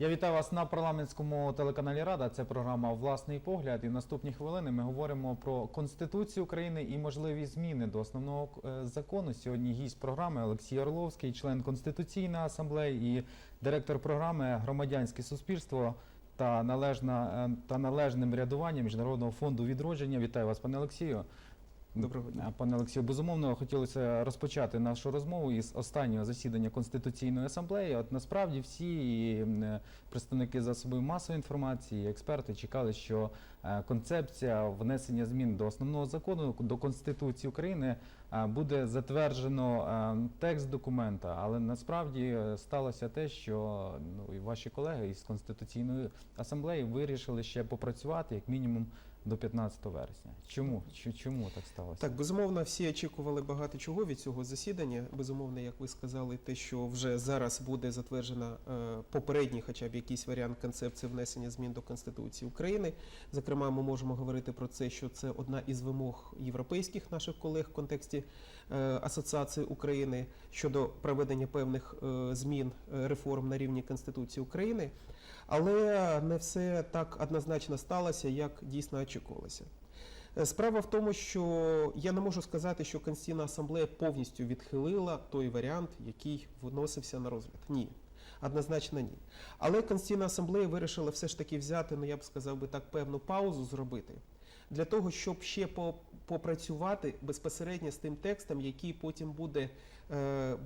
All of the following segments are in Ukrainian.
Я вітаю вас на парламентському телеканалі Рада. Це програма Власний погляд. І в наступні хвилини ми говоримо про Конституцію України і можливі зміни до основного е, закону. Сьогодні гість програми Олексій Орловський, член Конституційної асамблеї і директор програми Громадянське суспільство та належна е, та належним рядування Міжнародного фонду відродження. Вітаю вас, пане Олексію. Доброго дня. Пане Олексію, безумовно, хотілося розпочати нашу розмову із останнього засідання Конституційної асамблеї. От насправді всі е, представники засобів масової інформації, експерти чекали, що е, концепція внесення змін до основного закону до Конституції України е, буде затверджено текст документа, але насправді сталося те, що ну і ваші колеги із Конституційної асамблеї вирішили ще попрацювати як мінімум до 15 вересня. Чому? Чому так сталося? Так, безумовно, всі очікували багато чого від цього засідання. Безумовно, як ви сказали, те, що вже зараз буде затверджена е, попередній, хоча б якийсь варіант концепції внесення змін до Конституції України. Зокрема, ми можемо говорити про це, що це одна із вимог європейських наших колег в контексті е, Асоціації України щодо проведення певних е, змін реформ на рівні Конституції України. Але не все так однозначно сталося, як дійсно очікувалося. Е, Справа в тому, що я не можу сказати, що Конституційна асамблея повністю відхилила той варіант, який вносився на розгляд. Ні. Однозначно ні. Але Конституційна асамблея вирішила все ж таки взяти, ну я б сказав би так, певну паузу зробити для того, щоб ще попрацювати безпосередньо з тим текстом, який потім буде е, е,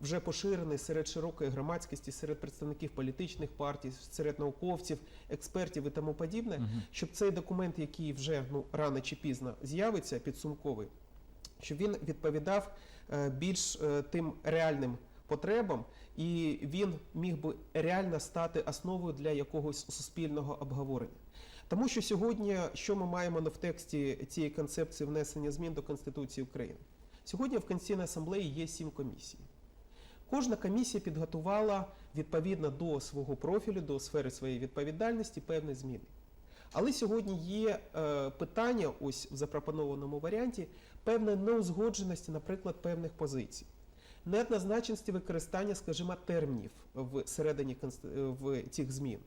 вже поширений серед широкої громадськості, серед представників політичних партій, серед науковців, експертів і тому подібне щоб цей документ, який вже ну рано чи пізно з'явиться, підсумковий, щоб він відповідав е, більш тим реальним потребам, і він міг би реально стати основою для якогось суспільного обговорення. Тому що сьогодні, що ми маємо в тексті цієї концепції внесення змін до Конституції України? Сьогодні в Конституційній асамблеї є сім комісій. Кожна комісія підготувала відповідно до свого профілю, до сфери своєї відповідальності певні зміни. Але сьогодні є е, питання, ось в запропонованому варіанті, певної неузгодженості, наприклад, певних позицій, неоднозначності використання, скажімо, термінів в середині конст- е, в цих змін.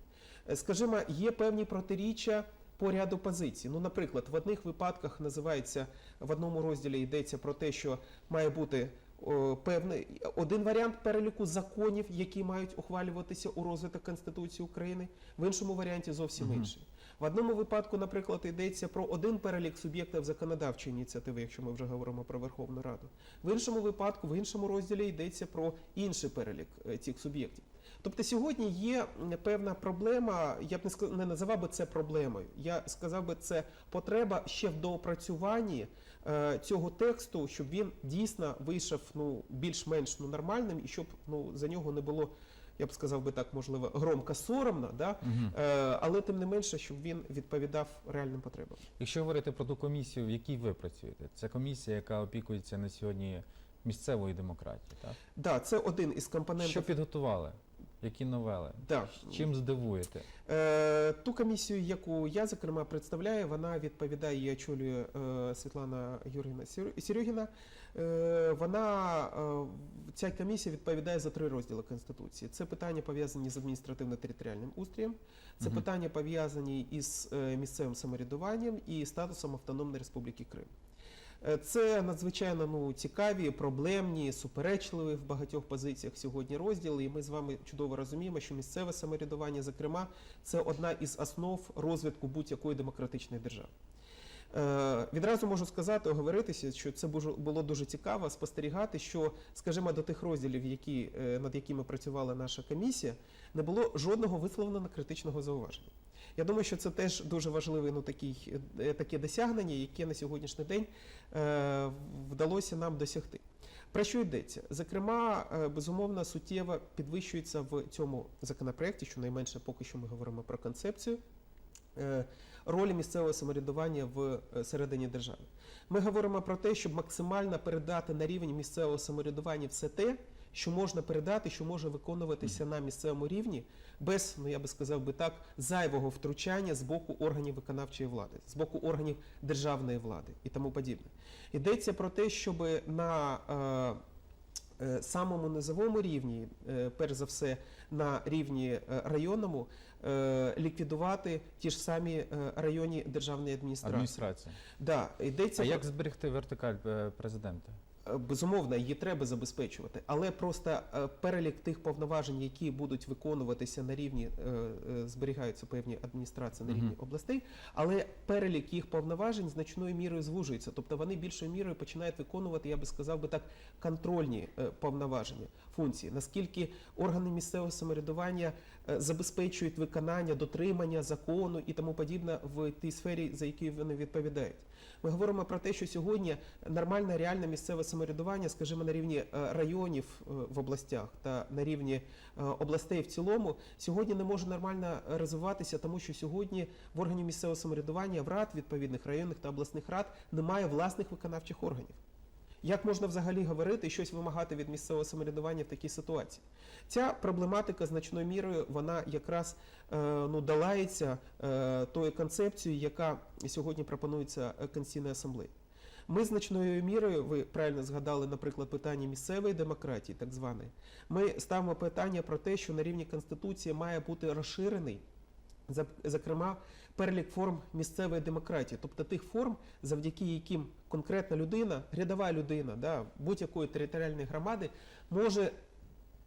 Е, Скажімо, є певні протиріччя по ряду позицій. Ну, наприклад, в одних випадках називається в одному розділі йдеться про те, що має бути о, певний один варіант переліку законів, які мають ухвалюватися у розвиток Конституції України, в іншому варіанті зовсім Мгм. інший. В одному випадку, наприклад, йдеться про один перелік суб'єктів законодавчої ініціативи, якщо ми вже говоримо про Верховну Раду. В іншому випадку, в іншому розділі йдеться про інший перелік е, цих суб'єктів. Тобто сьогодні є певна проблема, я б не ска- не називав би це проблемою. Я сказав би, це потреба ще в доопрацюванні е, цього тексту, щоб він дійсно вийшов ну більш-менш ну, нормальним і щоб ну за нього не було. Я б сказав би так, можливо, громко соромно, да? Е, але тим не менше, щоб він відповідав реальним потребам. Якщо говорити про ту комісію, в якій ви працюєте, це комісія, яка опікується на сьогодні місцевою демократією, так? Да, це один із компонентів. Що підготували? Які новели? Да. Чим здивуєте? Е, ту комісію, яку я зокрема представляю, вона відповідає її очолює е, Світлана Юргіна Сер- Серегіна. Е, вона е, ця комісія відповідає за три розділи конституції. Це питання пов'язані з адміністративно-територіальним устрієм, це Мгм. питання пов'язані із е, місцевим самоврядуванням і статусом Автономної Республіки Крим. Е, Це надзвичайно ну, цікаві, проблемні, суперечливі в багатьох позиціях сьогодні розділи. І ми з вами чудово розуміємо, що місцеве самоврядування, зокрема, це одна із основ розвитку будь-якої демократичної держави. Е, Відразу можу сказати, оговоритися, що це було дуже цікаво спостерігати, що, скажімо, до тих розділів, які, е, над якими працювала наша комісія, не було жодного висловленого критичного зауваження. Я думаю, що це теж дуже важливе ну, е, таке досягнення, яке на сьогоднішній день е, вдалося нам досягти. Про що йдеться? Зокрема, е, безумовно, суттєво підвищується в цьому законопроекті, щонайменше поки що ми говоримо про концепцію. е, Ролі місцевого самоврядування в середині держави. Ми говоримо про те, щоб максимально передати на рівень місцевого самоврядування все те, що можна передати, що може виконуватися на місцевому рівні, без, ну я би сказав би так, зайвого втручання з боку органів виконавчої влади, з боку органів державної влади і тому подібне. Йдеться про те, щоб на е, е, самому низовому рівні, е, перш за все на рівні е, районному, ліквідувати ті ж самі районні державні адміністрації. Адміністрація. Да, йдеться А про- як зберегти вертикаль президента? Е, Безумовно, її треба забезпечувати, але просто е, перелік тих повноважень, які будуть виконуватися на рівні, е, зберігаються певні адміністрації на рівні областей, але перелік їх повноважень значною мірою звужується. Тобто вони більшою мірою починають виконувати, я би сказав би так, контрольні повноваження, функції. Наскільки органи місцевого самоврядування забезпечують виконання, дотримання закону і тому подібне в тій сфері, за які вони відповідають. Ми говоримо про те, що сьогодні нормальне реальне місцеве самоврядування, скажімо, на рівні е, районів е, в областях та на рівні е, областей в цілому, сьогодні не може нормально розвиватися, тому що сьогодні в органі місцевого самоврядування в рад відповідних районних та обласних рад немає власних виконавчих органів. Як можна взагалі говорити і щось вимагати від місцевого самоврядування в такій ситуації? Ця проблематика значною мірою вона якраз е, ну, долається е, тою концепцією, яка сьогодні пропонується Конституційною асамблеєю. Ми значною мірою, ви правильно згадали, наприклад, питання місцевої демократії, так званої. Ми ставимо питання про те, що на рівні Конституції має бути розширений, зокрема, перелік форм місцевої демократії, тобто тих форм, завдяки яким конкретна людина, рядова людина да, будь-якої територіальної громади може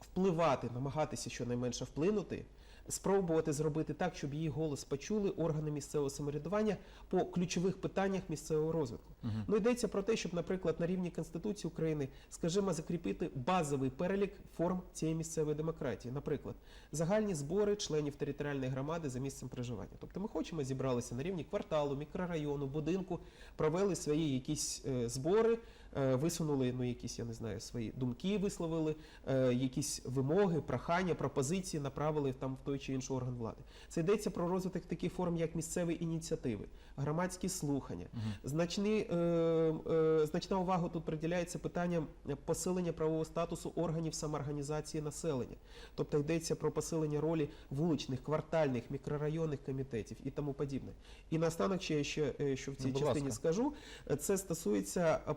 впливати, намагатися щонайменше вплинути, спробувати зробити так, щоб її голос почули органи місцевого самоврядування по ключових питаннях місцевого розвитку. Мгм. Ну йдеться про те, щоб, наприклад, на рівні Конституції України, скажімо, закріпити базовий перелік форм цієї місцевої демократії. Наприклад, загальні збори членів територіальної громади за місцем проживання. Тобто ми хочемо зібралися на рівні кварталу, мікрорайону, будинку, провели свої якісь е, збори, висунули ну, якісь, я не знаю, свої думки, висловили, е, якісь вимоги, прохання, пропозиції направили там в той чи інший орган влади. Це йдеться про розвиток таких форм, як місцеві ініціативи, громадські слухання. Значні, е, е, значна увага тут приділяється питанням посилення правового статусу органів самоорганізації населення. Тобто йдеться про посилення ролі вуличних, квартальних, мікрорайонних комітетів і тому подібне. І наостанок ще, ще е, що в цій Ну, частині ласка. скажу, е, це стосується е,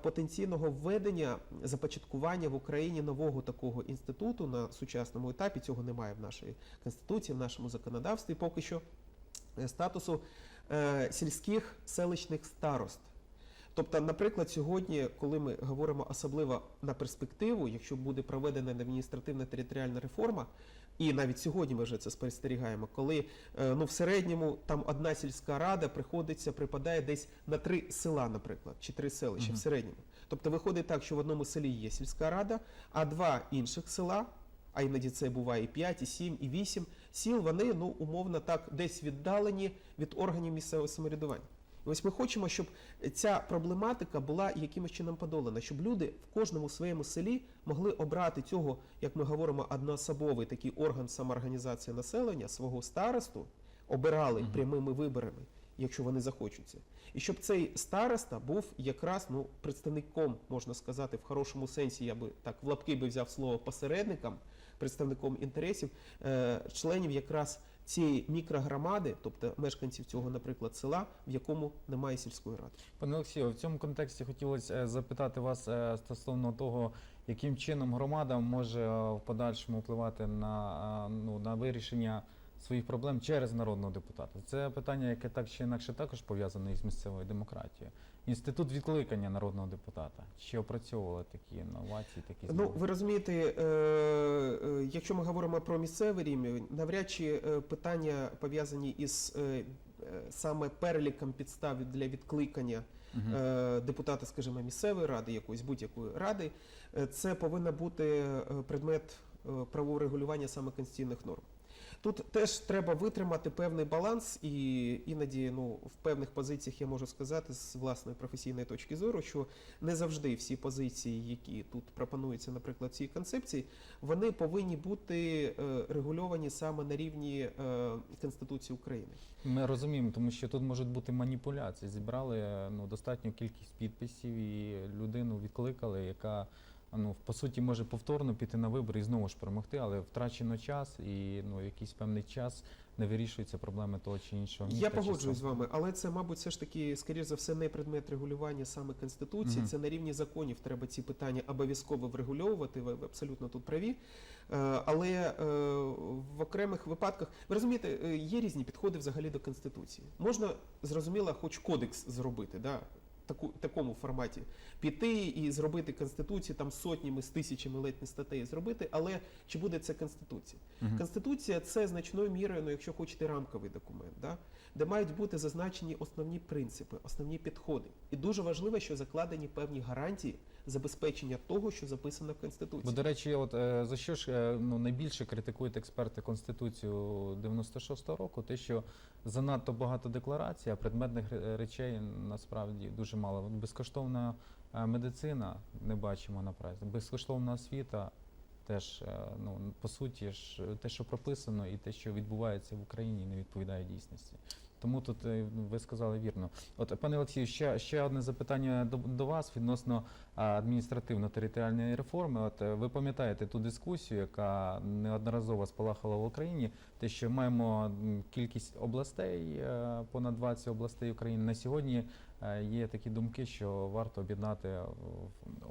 потенційного введення започаткування в Україні нового такого інституту на сучасному етапі. Цього немає в нашій конституції, в нашому законодавстві поки що е, статусу е, сільських селищних старост. Тобто, наприклад, сьогодні, коли ми говоримо особливо на перспективу, якщо буде проведена адміністративна територіальна реформа, і навіть сьогодні ми вже це спостерігаємо, коли е, ну, в середньому там одна сільська рада приходиться, припадає десь на три села, наприклад, чи три селища Мгм. в середньому. Тобто виходить так, що в одному селі є сільська рада, а два інших села, а іноді це буває і 5, і 7, і 8 сіл, вони ну умовно так десь віддалені від органів місцевого самоврядування. І ось ми хочемо, щоб ця проблематика була якимось чином подолана, щоб люди в кожному своєму селі могли обрати цього, як ми говоримо, одноособовий такий орган самоорганізації населення, свого старосту, обирали прямими виборами, якщо вони захочуться. І щоб цей староста був якраз ну, представником, можна сказати, в хорошому сенсі, я би так в лапки би взяв слово посередником, представником інтересів е, членів якраз цієї мікрогромади, тобто мешканців цього, наприклад, села, в якому немає сільської ради. Пане Олексію, в цьому контексті хотілося е, запитати вас е, стосовно того, яким чином громада може е, в подальшому впливати на, ну, на вирішення своїх проблем через народного депутата. Це питання, яке так чи інакше також пов'язане із місцевою демократією. Інститут відкликання народного депутата. Чи опрацьовували такі новації, такі Ну, ви розумієте, е, е, якщо ми говоримо про місцевий рівень, навряд чи е, питання пов'язані із саме переліком підстав для відкликання е, депутата, скажімо, місцевої ради, якоїсь будь-якої ради, це повинен бути предмет правового регулювання саме конституційних норм. Тут теж треба витримати певний баланс, і іноді ну, в певних позиціях я можу сказати з власної професійної точки зору, що не завжди всі позиції, які тут пропонуються, наприклад, в цій концепції, вони повинні бути е, регульовані саме на рівні е, Конституції України. Ми розуміємо, тому що тут можуть бути маніпуляції. Зібрали е, ну, достатню кількість підписів і людину відкликали, яка ну, по суті може повторно піти на вибори і знову ж перемогти, але втрачено час і ну, якийсь певний час не вирішуються проблеми того чи іншого міста. Я погоджуюсь з вами, але це, мабуть, все ж таки, скоріш за все, не предмет регулювання саме Конституції. Мгм. Це на рівні законів треба ці питання обов'язково врегульовувати. Ви ви абсолютно тут праві. Е, Але е, в окремих випадках, ви розумієте, е, є різні підходи взагалі до Конституції. Можна, зрозуміло, хоч кодекс зробити, да? Таку, такому форматі піти і зробити конституцію там сотнями, з тисячами ледь не статей зробити, але чи буде це конституція? Мгм. Конституція це значною мірою, ну якщо хочете, рамковий документ, да? де мають бути зазначені основні принципи, основні підходи. І дуже важливо, що закладені певні гарантії забезпечення того, що записано в конституції. Бо, до речі, от е, за що ж е, ну, найбільше критикують експерти Конституцію 96-го року, те, що занадто багато декларацій, а предметних речей насправді дуже мало. Безкоштовна е, медицина не бачимо на праці, безкоштовна освіта. Теж е, ну по суті ж те, що прописано, і те, що відбувається в Україні, не відповідає дійсності. Тому тут е, ви сказали вірно. От пане Олексію, ще, ще одне запитання до, до вас відносно адміністративно-територіальної реформи. От е, ви пам'ятаєте ту дискусію, яка неодноразово спалахала в Україні, те, що маємо кількість областей, е, понад 20 областей України. На сьогодні є такі думки, що варто об'єднати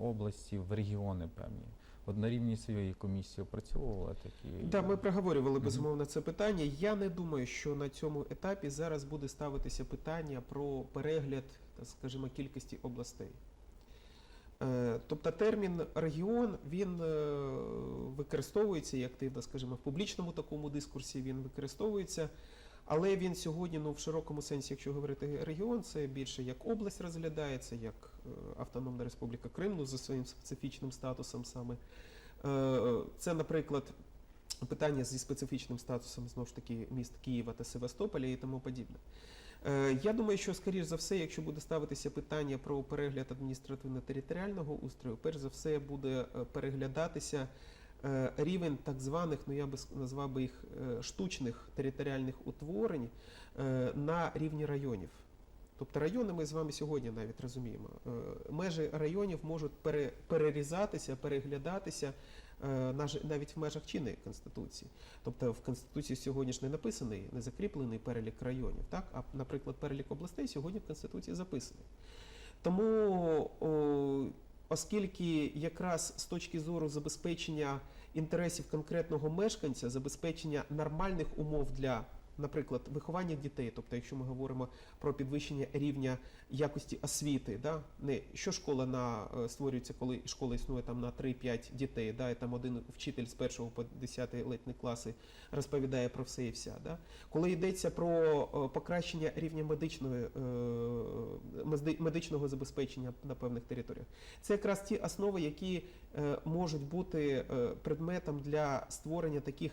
області в регіони певні. От на рівні своєї комісії опрацьовували такі. Да, ми проговорювали безумовно це питання. Я не думаю, що на цьому етапі зараз буде ставитися питання про перегляд, скажімо, кількості областей. Е, Тобто термін регіон він е, використовується і активно, скажімо, в публічному такому дискурсі він використовується. Але він сьогодні, ну в широкому сенсі, якщо говорити регіон, це більше як область розглядається, як е, Автономна Республіка Крим, ну, за своїм специфічним статусом саме. Е, Це, наприклад, питання зі специфічним статусом знову ж таки міст Києва та Севастополя і тому подібне. Е, Я думаю, що скоріш за все, якщо буде ставитися питання про перегляд адміністративно-територіального устрою, перш за все буде переглядатися рівень так званих, ну я би назвав би їх е, штучних територіальних утворень е, на рівні районів. Тобто райони ми з вами сьогодні навіть розуміємо. Е, Межі районів можуть перерізатися, переглядатися е, навіть в межах чинної конституції. Тобто в конституції сьогодні ж не написаний, не закріплений перелік районів, так? А, наприклад, перелік областей сьогодні в конституції записаний. Тому, оскільки якраз з точки зору забезпечення інтересів конкретного мешканця, забезпечення нормальних умов для, наприклад, виховання дітей, тобто, якщо ми говоримо про підвищення рівня якості освіти, да? не що школа на е, створюється, коли школа існує там на 3-5 дітей, да? і там один вчитель з 1 по 10 летні класи розповідає про все і вся. Да? Коли йдеться про е, покращення рівня медичної, е, медичного забезпечення на певних територіях, це якраз ті основи, які можуть бути предметом для створення таких.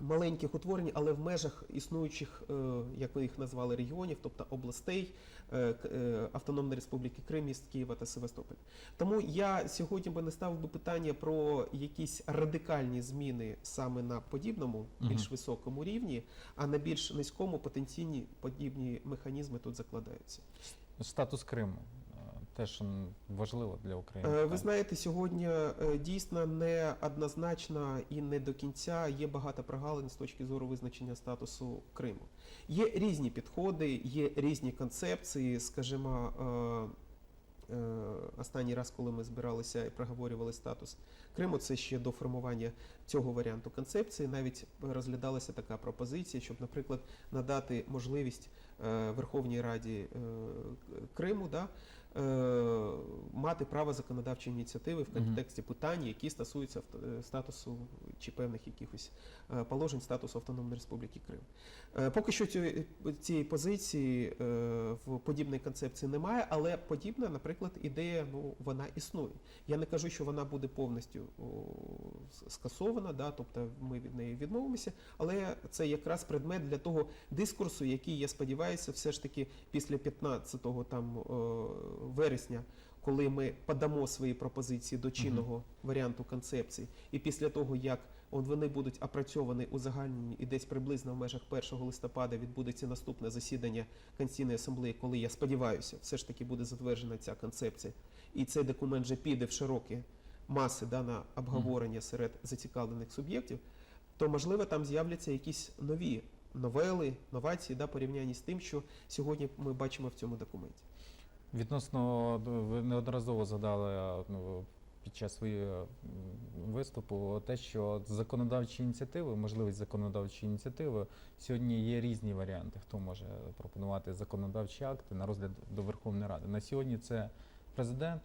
Маленьких утворень, але в межах існуючих, е, як ви їх назвали, регіонів, тобто областей е, е, Автономної Республіки Крим, міст Києва та Севастополь. Тому я сьогодні би не ставив би питання про якісь радикальні зміни саме на подібному, більш високому рівні, а на більш низькому потенційні подібні механізми тут закладаються. Статус Криму теж важливо для України. Е, Ви знаєте, сьогодні е, дійсно не однозначно і не до кінця є багато прогалин з точки зору визначення статусу Криму. Є різні підходи, є різні концепції. Скажімо, е, останній раз, коли ми збиралися і проговорювали статус Криму, це ще до формування цього варіанту концепції. Навіть розглядалася така пропозиція, щоб, наприклад, надати можливість Верховній Раді Криму. Да, мати право законодавчої ініціативи в контексті питань, які стосуються е, статусу чи певних якихось е, положень статусу Автономної Республіки Крим. Е, Поки що цієї, позиції е, в подібній концепції немає, але подібна, наприклад, ідея ну, вона існує. Я не кажу, що вона буде повністю скасована, да, тобто ми від неї відмовимося, але це якраз предмет для того дискурсу, який, я сподіваюся, все ж таки після 15 там, е, вересня, коли ми подамо свої пропозиції до чинного варіанту концепції, і після того, як вони будуть опрацьовані, узагальнені, і десь приблизно в межах 1 листопада відбудеться наступне засідання Конституційної асамблеї, коли я сподіваюся, все ж таки буде затверджена ця концепція, і цей документ вже піде в широкі маси да, на обговорення серед зацікавлених суб'єктів. то можливо там з'являться якісь нові новели, новації да, порівнянні з тим, що сьогодні ми бачимо в цьому документі. Відносно ну, ви неодноразово згадали ну, під час своєї виступу те, що законодавчі ініціативи, можливість законодавчої ініціативи, сьогодні є різні варіанти. Хто може пропонувати законодавчі акти на розгляд до Верховної Ради. На сьогодні це президент,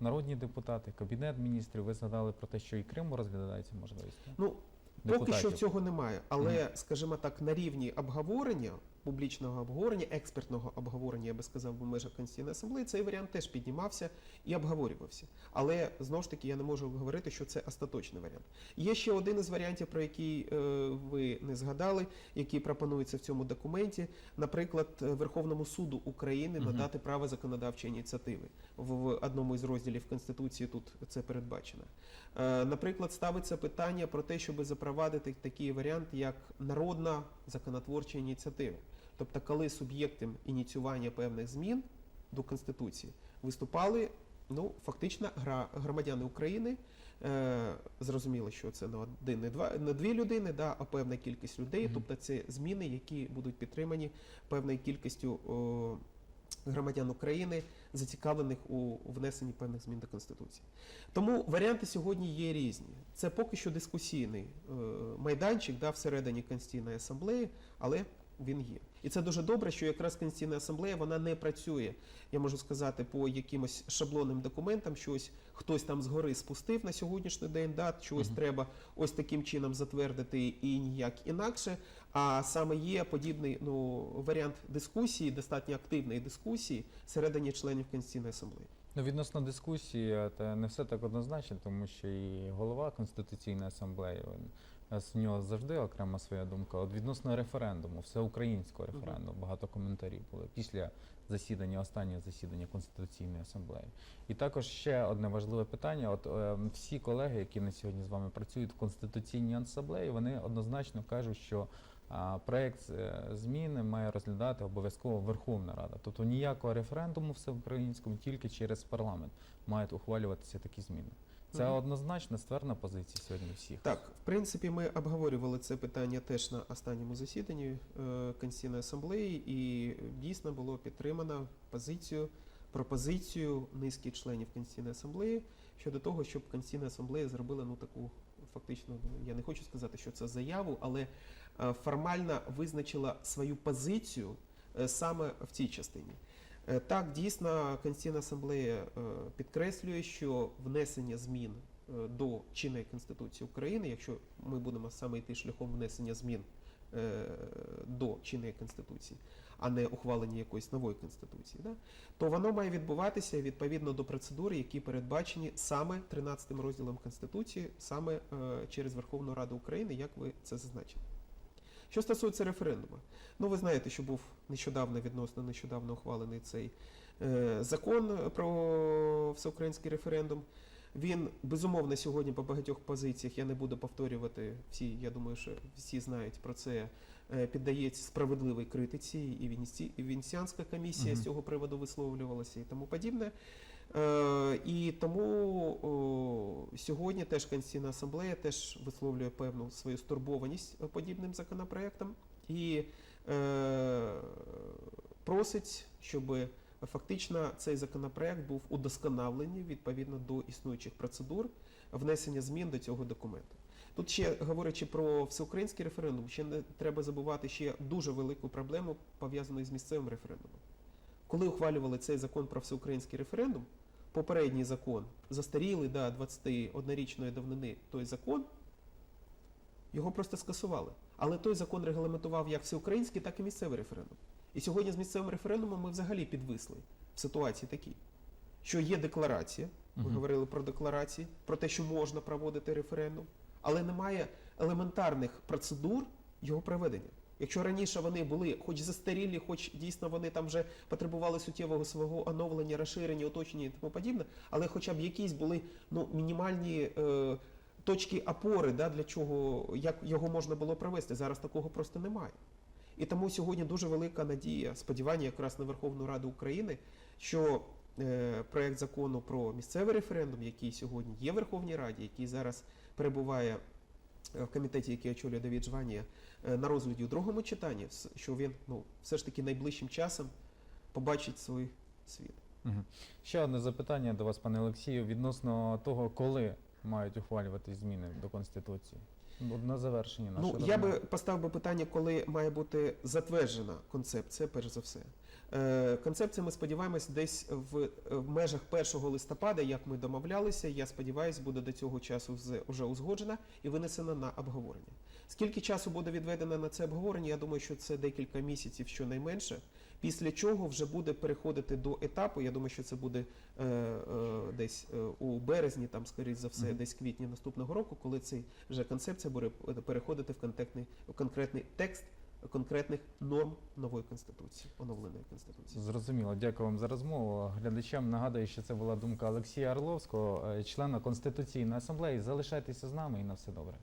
народні депутати, кабінет міністрів. Ви згадали про те, що і Криму розглядається можливість. Ну, Поки що цього немає, але, скажімо так, на рівні обговорення, публічного обговорення, експертного обговорення, я би сказав, в межах Конституційної асамблеї, цей варіант теж піднімався і обговорювався. Але знову ж таки я не можу говорити, що це остаточний варіант. Є ще один із варіантів, про який е, ви не згадали, який пропонується в цьому документі. Наприклад, Верховному суду України надати право законодавчої ініціативи. В, в одному із розділів Конституції тут це передбачено. Е, Наприклад, ставиться питання про те, щоб запровадити такий варіант, як народна законотворча ініціатива. Тобто, коли суб'єктом ініціювання певних змін до Конституції виступали ну, фактично гра- громадяни України. Е, Зрозуміло, що це не один, не два, не дві людини, да, а певна кількість людей. Тобто це зміни, які будуть підтримані певною кількістю о, громадян України, зацікавлених у внесенні певних змін до Конституції. Тому варіанти сьогодні є різні. Це поки що дискусійний е, майданчик да, всередині Конституційної асамблеї, але він є. І це дуже добре, що якраз Конституційна асамблея вона не працює, я можу сказати, по якимось шаблонним документам, щось хтось там згори спустив на сьогоднішній день, да, чогось Мгм. треба ось таким чином затвердити і ніяк інакше. А саме є подібний ну, варіант дискусії, достатньо активної дискусії всередині членів Конституційної асамблеї. Ну, відносно дискусії, це не все так однозначно, тому що і голова Конституційної асамблеї, з нього завжди окрема своя думка. От відносно референдуму, всеукраїнського референдуму, багато коментарів були після засідання, останнього засідання Конституційної асамблеї. І також ще одне важливе питання. От е, всі колеги, які на сьогодні з вами працюють в Конституційній асамблеї, вони однозначно кажуть, що а, проект е, зміни має розглядати обов'язково Верховна Рада. Тобто ніякого референдуму всеукраїнському, тільки через парламент мають ухвалюватися такі зміни. Це однозначно ствердна позиція сьогодні всіх. Так, в принципі, ми обговорювали це питання теж на останньому засіданні е, Конституційної асамблеї, і дійсно було підтримано позицію, пропозицію низки членів Конституційної асамблеї щодо того, щоб Конституційна асамблея зробила ну таку фактично, я не хочу сказати, що це заяву, але е, формально визначила свою позицію е, саме в цій частині. Е, Так, дійсно, Конституційна асамблея е, підкреслює, що внесення змін е, до чинної Конституції України, якщо ми будемо саме йти шляхом внесення змін до чинної Конституції, а не ухвалення якоїсь нової Конституції, да, то воно має відбуватися відповідно до процедури, які передбачені саме 13 розділом Конституції, саме через Верховну Раду України, як ви це зазначили. Що стосується референдуму, ну ви знаєте, що був нещодавно відносно нещодавно ухвалений цей е, закон про всеукраїнський референдум. Він безумовно сьогодні по багатьох позиціях. Я не буду повторювати всі. Я думаю, що всі знають про це. е, Піддається справедливій критиці, і Венеці- і Венеціанська комісія з цього приводу висловлювалася і тому подібне. Е, І тому сьогодні теж Конституційна асамблея теж висловлює певну свою стурбованість е, подібним законопроектом і е, просить, щоб фактично цей законопроект був удосконалений відповідно до існуючих процедур внесення змін до цього документу. Тут ще говорячи про всеукраїнський референдум, ще не треба забувати ще дуже велику проблему пов'язану з місцевим референдумом. Коли ухвалювали цей закон про всеукраїнський референдум, попередній закон, застарілий да, 21-річної давнини той закон, його просто скасували. Але той закон регламентував як всеукраїнський, так і місцевий референдум. І сьогодні з місцевим референдумом ми взагалі підвисли в ситуації такій, що є декларація, ми Мгм. говорили про декларації, про те, що можна проводити референдум, але немає елементарних процедур його проведення. Якщо раніше вони були хоч застарілі, хоч дійсно вони там вже потребували суттєвого свого оновлення, розширення, оточення і тому подібне, але хоча б якісь були ну, мінімальні е, точки опори, да, для чого як його можна було провести. Зараз такого просто немає. І тому сьогодні дуже велика надія, сподівання якраз на Верховну Раду України, що е, проект закону про місцевий референдум, який сьогодні є в Верховній Раді, який зараз перебуває в комітеті, який очолює Давід Жванія, е, на розгляді у другому читанні, що він ну, все ж таки найближчим часом побачить свій світ. Угу. Ще одне запитання до вас, пане Олексію, відносно того, коли мають ухвалювати зміни до Конституції. Ну, На завершення нашої Ну, я би поставив би питання, коли має бути затверджена концепція, перш за все. Е, концепція, ми сподіваємось, десь в, в межах 1 листопада, як ми домовлялися, я сподіваюся, буде до цього часу вже узгоджена і винесена на обговорення. Скільки часу буде відведено на це обговорення? Я думаю, що це декілька місяців щонайменше. Після чого вже буде переходити до етапу. Я думаю, що це буде е, е, десь е, у березні, там, скоріш за все, Мгм. десь квітні наступного року, коли цей вже концепція буде переходити в конкретний, в конкретний текст конкретних норм нової конституції, оновленої конституції. Зрозуміло, дякую вам за розмову. Глядачам нагадую, що це була думка Олексія Орловського, е, члена Конституційної асамблеї. Залишайтеся з нами і на все добре.